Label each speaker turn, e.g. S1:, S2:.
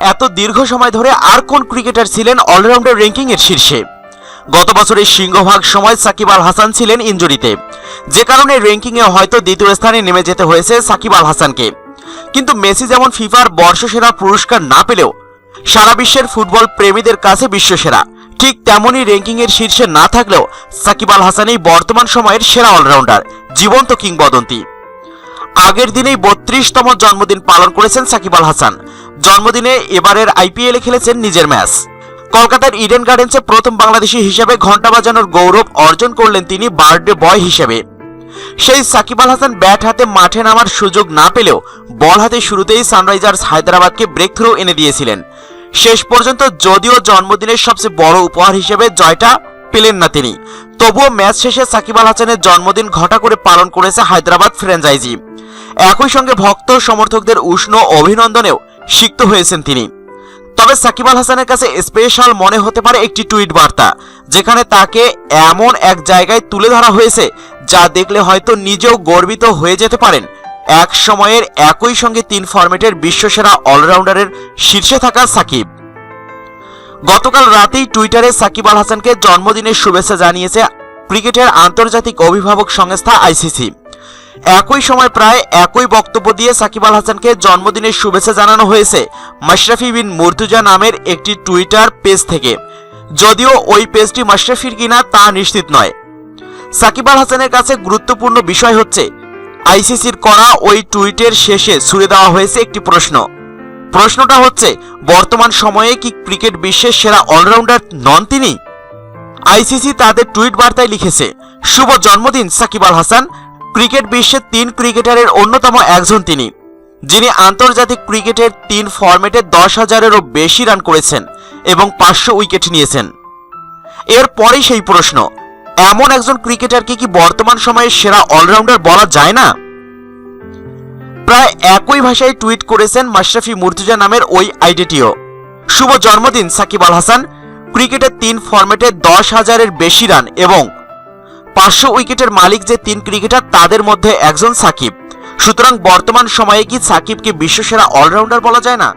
S1: এত দীর্ঘ সময় ধরে আর কোন ক্রিকেটার ছিলেন অলরাউন্ডার র্যাঙ্কিং এর শীর্ষে? গত বছরের সিংহভাগ সময় সাকিব আল হাসান ছিলেন ইঞ্জুরিতে যে কারণে র্যাঙ্কিংয়ে হয়তো দ্বিতীয় স্থানে নেমে যেতে হয়েছে সাকিব আল হাসানকে। কিন্তু মেসি যেমন ফিফার বর্ষসেরা পুরস্কার না পেলেও সারা বিশ্বের ফুটবল প্রেমীদের কাছে বিশ্বসেরা। ঠিক তেমনই র্যাঙ্কিং এর শীর্ষে না থাকলেও সাকিব আল হাসানই বর্তমান সময়ের সেরা অলরাউন্ডার, জীবন্ত কিংবদন্তি। আগের দিনেই বত্রিশতম জন্মদিন পালন করেছেন সাকিব আল হাসান। জন্মদিনে এবারের আইপিএলে খেলেছেন নিজের ম্যাচ। কলকাতার ইডেন গার্ডেন্সে প্রথম বাংলাদেশি হিসেবে ঘণ্টা বাজানোর গৌরব অর্জন করলেন তিনি বার্থডে বয় হিসেবে। সেই সাকিব আল হাসান ব্যাট হাতে মাঠে নামার সুযোগ না পেলেও বল হাতে শুরুতেই সানরাইজার্স হায়দ্রাবাদকে ব্রেক থ্রু এনে দিয়েছিলেন। শেষ পর্যন্ত যদিও জন্মদিনের সবচেয়ে বড় উপহার হিসেবে জয়টা পেলেন না তিনি। তবুও ম্যাচ শেষে সাকিব আল হাসানের জন্মদিন ঘটা করে পালন করেছে হায়দ্রাবাদ ফ্র্যাঞ্চাইজি। একই সঙ্গে ভক্ত সমর্থকদের উষ্ণ অভিনন্দনেও সিক্ত হয়েছেন তিনি। তবে সাকিব আল হাসানের কাছে স্পেশাল মনে হতে পারে একটি টুইট বার্তা, যেখানে তাকে এমন এক জায়গায় তুলে ধরা হয়েছে, যা দেখলে হয়তো নিজেও গর্বিত হয়ে যেতে পারেন। এক সময়ের একই সঙ্গে তিন ফরম্যাটের বিশ্বসেরা অলরাউন্ডারের শীর্ষে থাকা সাকিব। গতকাল রাতেই টুইটারে সাকিব আল হাসানকে জন্মদিনের শুভেচ্ছা জানিয়েছে ক্রিকেটের আন্তর্জাতিক অভিভাবক সংস্থা আইসিসি। একই সময় প্রায় একই বক্তব্য দিয়ে সাকিব আল হাসানকে জন্মদিনের শুভেচ্ছা জানানো হয়েছে মাশরাফি বিন মুর্তুজা নামের একটি টুইটার পেজ থেকে। যদিও ওই পেজটি মাশরাফির কিনা তা নিশ্চিত নয়। সাকিব আল হাসানের কাছে গুরুত্বপূর্ণ বিষয় হচ্ছে, আইসিসির করা ওই টুইটের শেষে ছুড়ে দেওয়া হয়েছে একটি প্রশ্ন। প্রশ্নটা হচ্ছে, বর্তমান সময়ে কি ক্রিকেট বিশ্বের সেরা অলরাউন্ডার নন তিনি? আইসিসি তাদের টুইট বার্তায় লিখেছে, শুভ জন্মদিন সাকিব আল হাসান ক্রিকেট বিশ্বের তিন ক্রিকেটারের অন্যতম একজন তিনি, যিনি আন্তর্জাতিক ক্রিকেটের তিন ফরম্যাটে দশ হাজারেরও বেশি রান করেছেন এবং পাঁচশো উইকেট নিয়েছেন। এরপরেই সেই প্রশ্ন, এমন একজন ক্রিকেটারকে কি বর্তমান সময়ে সেরা অলরাউন্ডার বলা যায় না? প্রায় একই ভাষায় টুইট করেছেন মাশরাফি মুর্তুজা নামের ওই আইডিটিও। শুভ জন্মদিন, সাকিব আল হাসান। ক্রিকেটের তিন ফরম্যাটে দশ হাজারের বেশি রান এবং পাঁচশো উইকেটের মালিক যে তিন ক্রিকেটার, তাদের মধ্যে একজন সাকিব। সুতরাং বর্তমান সময়ে কি সাকিবকে বিশ্বসেরা অলরাউন্ডার বলা যায় না?